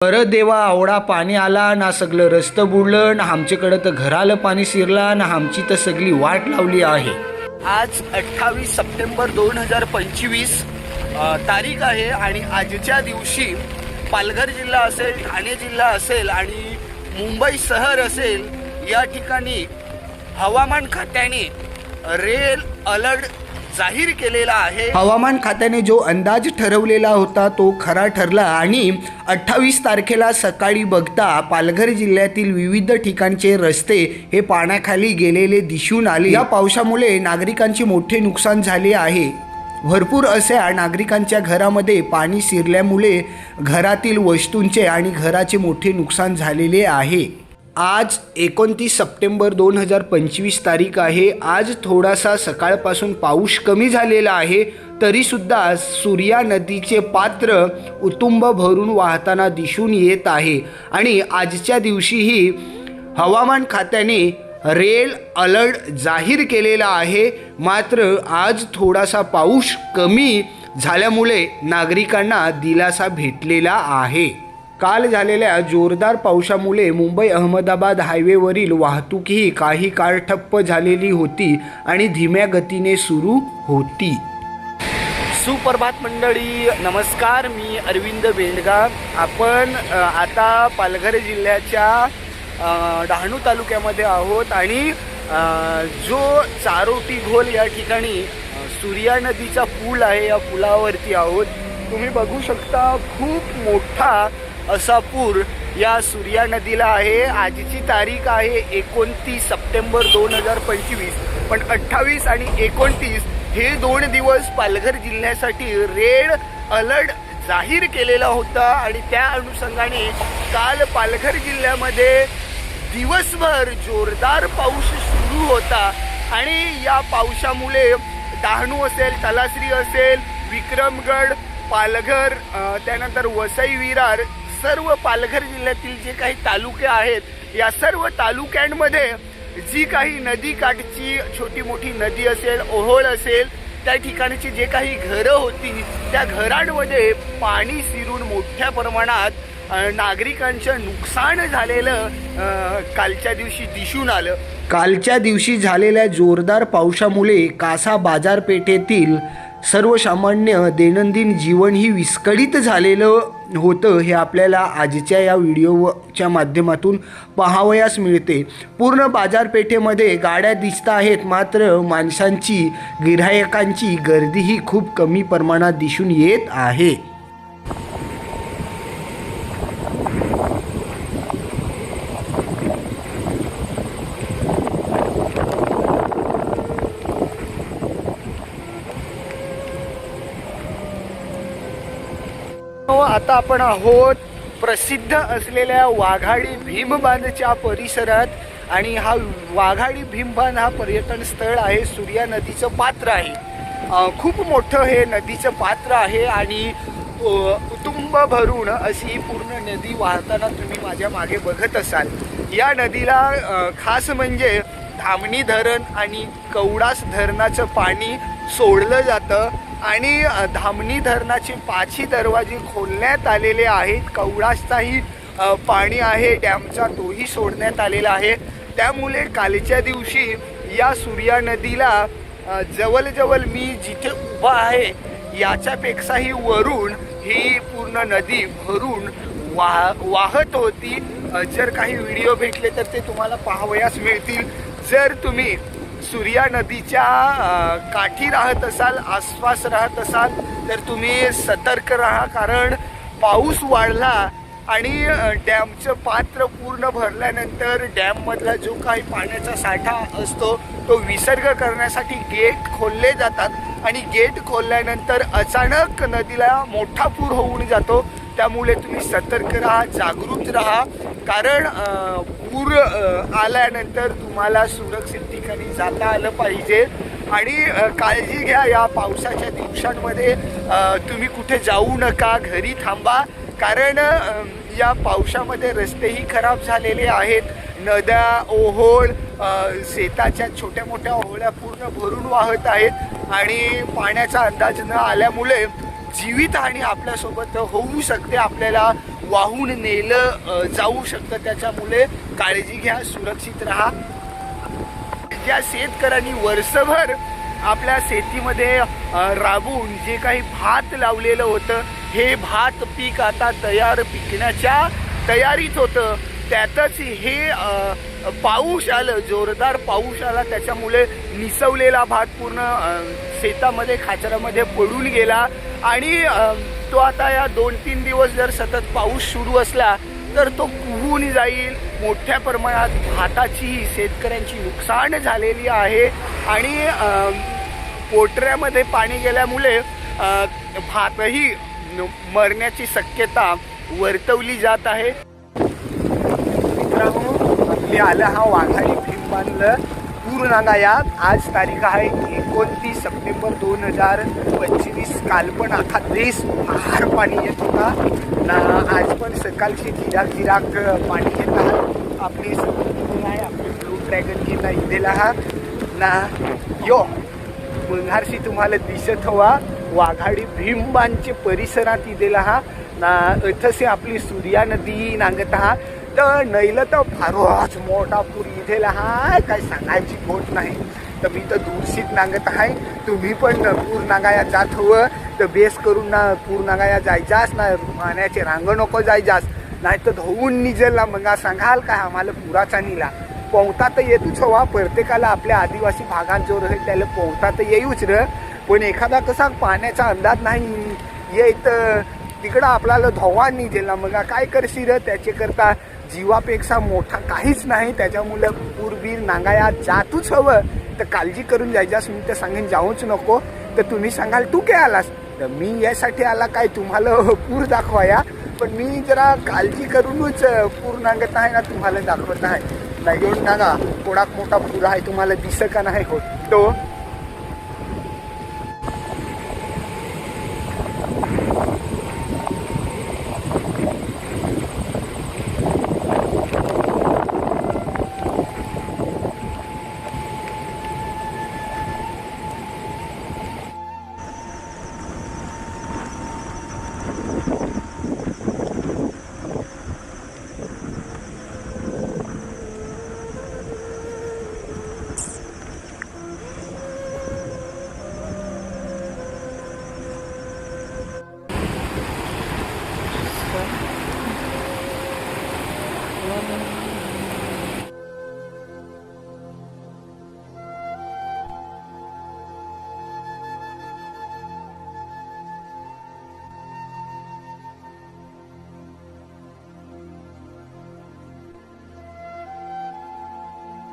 बरं देवा आवडा पाणी आला ना सगळं रस्तं बुडलं ना आमच्याकडं तर घराला पाणी शिरला ना आमची तर सगळी वाट लावली आहे. आज अठ्ठावीस सप्टेंबर दोन हजार पंचवीस तारीख आहे आणि आजच्या दिवशी पालघर जिल्हा असेल ठाणे जिल्हा असेल आणि मुंबई शहर असेल या ठिकाणी हवामान खात्याने रेल अलर्ट जाहीर केलेला आहे. हवामान खात्याने जो अंदाज ठरवलेला होता तो खरा ठरला आणि अठ्ठावीस तारखेला सकाळी बघता पालघर जिल्ह्यातील विविध ठिकाणचे रस्ते हे पाण्याखाली गेलेले दिसून आले. या पावसामुळे नागरिकांचे मोठे नुकसान झाले आहे. भरपूर अशा नागरिकांच्या घरामध्ये पाणी शिरल्यामुळे घरातील वस्तूंचे आणि घराचे मोठे नुकसान झालेले आहे. आज एकोणतीस सप्टेंबर दोन हजार पंचवीस तारीख आहे. आज थोडासा सकाळपासून पाऊस कमी झालेला आहे. तरीसुद्धा सूर्या नदीचे पात्र उतुंब भरून वाहताना दिसून येत आहे. आणि आजच्या दिवशीही हवामान खात्याने रेल अलर्ट जाहीर केलेला आहे. मात्र आज थोडासा पाऊस कमी झाल्यामुळे नागरिकांना दिलासा भेटलेला आहे. काल झालेल्या जोरदार पावसामुळे मुंबई अहमदाबाद हायवेवरील वाहतूकही काही काळ ठप्प झालेली होती आणि धीम्या गतीने सुरू होती. सुप्रभात मंडळी नमस्कार. मी अरविंद बेंडगा. आपण आता पालघर जिल्ह्याच्या डहाणू तालुक्यामध्ये आहोत आणि जो चारोटी घोल या ठिकाणी सूर्या नदीचा पूल आहे या पुलावरती आहोत. तुम्ही बघू शकता खूप मोठा असा पूर या सूर्या नदीला आहे. आजची तारीख आहे एकोणतीस सप्टेंबर दोन हजार पंचवीस. पण अठ्ठावीस आणि एकोणतीस हे दोन दिवस पालघर जिल्ह्यासाठी रेड अलर्ट जाहीर केलेला होता. आणि त्या अनुषंगाने काल पालघर जिल्ह्यामध्ये दिवसभर जोरदार पाऊस सुरू होता. आणि या पावसामुळे डहाणू असेल तलासरी असेल विक्रमगड पालघर त्यानंतर वसई विरार सर्व पालघर जिल्ह्यातील जे काही तालुके आहेत या सर्व तालुक्यांमध्ये जी काही नदी काठची छोटी मोठी नदी असेल ओहोळ असेल त्या ठिकाणची जे काही घरं होती त्या घरांमध्ये पाणी शिरून मोठ्या प्रमाणात नागरिकांचं नुकसान झालेलं कालच्या दिवशी दिसून आलं. कालच्या दिवशी झालेल्या जोरदार पावसामुळे कासा बाजारपेठेतील सर्वसामान्य दैनंदिन जीवनही विस्कळीत झालेलं होतं हे आपल्याला आजच्या या व्हिडिओच्या माध्यमातून पाहावयास मिळते. पूर्ण बाजारपेठेमध्ये गाड्या दिसत आहेत मात्र माणसांची गिरायकांची गर्दीही खूप कमी प्रमाणात दिसून येत आहे हो, आता आपण आहोत प्रसिद्ध असलेल्या वाघाडी भीमबांधच्या परिसरात. आणि हा वाघाडी भीमबांध हा पर्यटन स्थळ आहे. सूर्या नदीचं पात्र आहे. खूप मोठं हे नदीचं पात्र आहे. आणि अ, भरून अशी ही पूर्ण नदी वाहताना तुम्ही माझ्या मागे बघत असाल. या नदीला खास म्हणजे धामणी धरण आणि कवडास धरणाचं पाणी सोडलं जातं. आणि धामणी धरणाचे पाची दरवाजे खोलण्यात आलेले आहेत. कवळासचाही पाणी आहे. डॅमचा तोही सोडण्यात आलेला आहे. त्यामुळे कालच्या दिवशी या सूर्या नदीला जवळजवळ मी जिथे उभा आहे याच्यापेक्षाही वरून ही पूर्ण नदी भरून वाह वाहत होती. जर काही व्हिडिओ भेटले तर ते तुम्हाला पाहावयास मिळतील. जर तुम्ही सूर्या नदीच्या काठी राहत असाल आसपास राहत असाल तर तुम्ही सतर्क राहा कारण पाऊस वाढला आणि डॅमचं पात्र पूर्ण भरल्यानंतर डॅममधला जो काही पाण्याचा साठा असतो तो विसर्ग करण्यासाठी गेट खोलले जातात आणि गेट खोलल्यानंतर अचानक नदीला मोठा पूर होऊन जातो. त्यामुळे तुम्ही सतर्क राहा जागृत राहा कारण आल्यानंतर तुम्हाला सुरक्षित ठिकाणी जाता आलं पाहिजे. आणि काळजी घ्या या पावसाच्या दिवसांमध्ये. तुम्ही कुठे जाऊ नका घरी थांबा. कारण या पावसामध्ये रस्तेही खराब झालेले आहेत. नद्या ओहोळ शेताच्या छोट्या मोठ्या ओहोळ्या पूर्ण भरून वाहत आहेत. आणि पाण्याचा अंदाज न आल्यामुळे जीवितहानी आपल्यासोबत होऊ शकते आपल्याला. वाहून नेलं जाऊ शकतं त्याच्यामुळे काळजी घ्या सुरक्षित राहा. ज्या शेतकऱ्यांनी वर्षभर आपल्या शेतीमध्ये राबून जे काही भात लावलेलं होतं हे भात पीक आता तयार पिकण्याच्या तयारीत होतं. त्यातच हे पाऊस आलं जोरदार पाऊस आला त्याच्यामुळे निसवलेला भात पूर्ण शेतामध्ये खाचरामध्ये पडून गेला. आणि तो आता या दोन तीन दिवस जर सतत पाऊस सुरू असला तर तो कुहून जाईल? मोठ्या प्रमाणात भाताची शेतकऱ्यांची नुकसान झालेली आहे. आणि पोटऱ्यामध्ये पाणी गेल्यामुळे भातही मरण्याची शक्यता वर्तवली जात आहे. मित्रांनो आपली आलं हा वाघाडी भीम बांधलं. पूर्णागायात आज तारीख आहे एकोणतीस सप्टेंबर दोन हजार पंचवीस. काल पण अख्खा देश फार पाणी येत होता. ना आज पण सकाळची झिराक झिराक पाणी येत आहे. आपली समुद्र आहे आपली ब्लू ड्रॅगन घेता इथेला आहात. ना यो मंघारशी तुम्हाला दिसत हवा. वाघाडी भीमबांचे परिसरात इथेला हा ना अथसे आपली सूर्या नदी नांगत आहात. तर नैलं तर फारच मोठा पूर इथेला हाय काय सांगायची गोट नाही. तर मी तर दूरशीत नांगत आहे. तुम्ही पण पूर नागाया जात हवं तर बेस करून ना पूर नागाया जायचास ना मान्याचे रांग नको जायचास. नाही तर धुवून निजेल मग सांगाल काय आम्हाला पुराचा निला. पोहता तर येतोच हो, हवा प्रत्येकाला आपल्या आदिवासी भागात जो राहील त्याला पोहता तर येऊच र. पण एखादा कसा पाण्याचा अंदाज नाही. येत तिकडं आपल्याला धोवा निघेल मग. काय करशील त्याचे त्याच्याकरता जीवापेक्षा मोठा काहीच नाही त्याच्यामुळे पूरबीर नांगाया जातूच हवं. तर काळजी करून जायच्यास मी तर सांगेन जाऊच नको. तर तुम्ही सांगाल तू काय आलास? तर मी यासाठी आला काय तुम्हाला पूर दाखवाया. पण मी जरा काळजी करूनच पूर नांगत आहे ना तुम्हाला दाखवत आहे. नाही येऊन नागा कोणाक मोठा पूर आहे तुम्हाला दिसं का नाही? होत तो